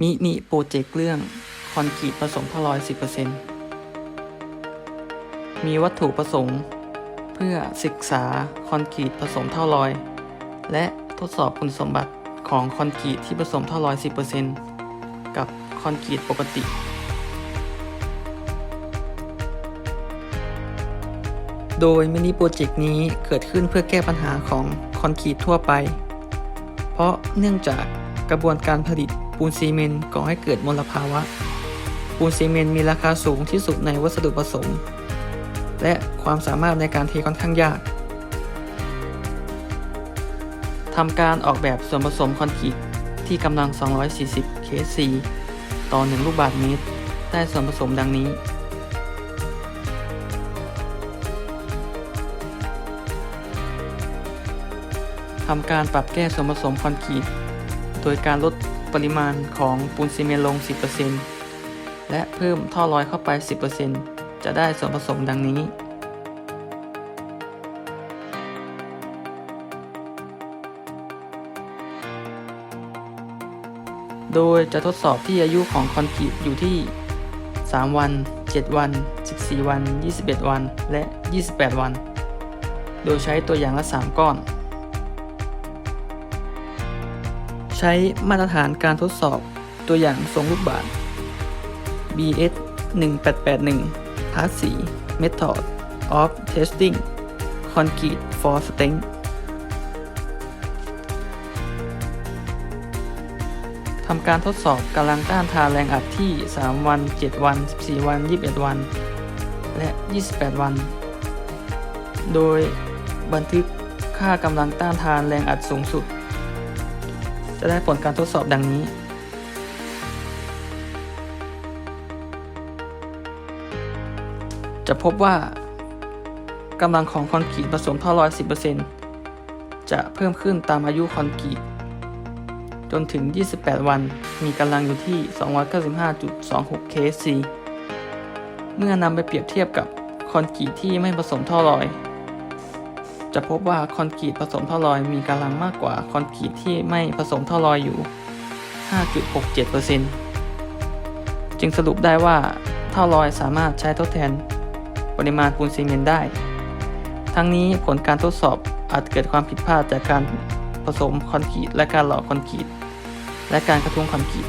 มินิโปรเจกต์เรื่อง คอนกรีตผสมท่อลอย 10%มีวัตถุประสงค์ เพื่อศึกษาคอนกรีตผสมเท่อลอย และทดสอบคุณสมบัติของคอนกรีตที่ผสมเท่อลอย 10%กับคอนกรีตปกติ โดยมินิโปรเจกต์นี้เกิดขึ้นเพื่อแก้ปัญหาของคอนกรีตทั่วไป เพราะเนื่องจากกระบวนการผลิต ปูนซีเมนต์ก่อให้เกิดมลภาวะ ปูนซีเมนต์มีราคาสูงที่สุดในวัสดุผสม และความสามารถในการเทค่อนข้างยากทำการออกแบบส่วนผสมคอนกรีตที่กำลัง 240 kC ต่อ 1 ลูกบาศก์เมตร ได้ส่วนผสมดังนี้ ทำการปรับแก้ส่วนผสมคอนกรีต โดยการลด ปริมาณของปูนซีเมนต์ลง 10%และเพิ่มท่อลอยเข้าไป 10%จะได้ส่วนผสมดังนี้ โดยจะทดสอบที่อายุของคอนกรีตอยู่ที่ 3 วัน 7 วัน 14 วัน 21 วัน และ 28 วัน โดยใช้ตัวอย่างละ 3 ก้อน ใช้มาตรฐานการทดสอบตัวอย่างทรงลูกบาศก์ BS 1881 Part 4 Method of Testing Concrete for Strength ทำการทดสอบกำลังต้านทานแรงอัดที่ 3 วัน 7 วัน 14 วัน 21 วัน และ 28 วัน โดยบันทึกค่ากำลังต้านทานแรงอัดสูงสุด จะได้ผลการทดสอบดังนี้ จะพบว่ากำลังของคอนกรีตผสมท่อลอย 10%จะเพิ่มขึ้นตามอายุคอนกรีตจนถึง 28 วัน มีกำลังอยู่ที่ 295.26 kC เมื่อนำไปเปรียบเทียบกับคอนกรีตที่ไม่ผสมท่อลอย จะพบว่าคอนกรีตผสมท่อลอยมีกำลังมากกว่าคอนกรีตที่ไม่ผสมท่อลอยอยู่ 5.67%จึงสรุปได้ว่าท่อลอยสามารถใช้ทดแทนปริมาณปูนซีเมนต์ได้ ทั้งนี้ผลการทดสอบอาจเกิดความผิดพลาดจากการผสมคอนกรีตและการหล่อคอนกรีตและการกระทุ้งคอนกรีต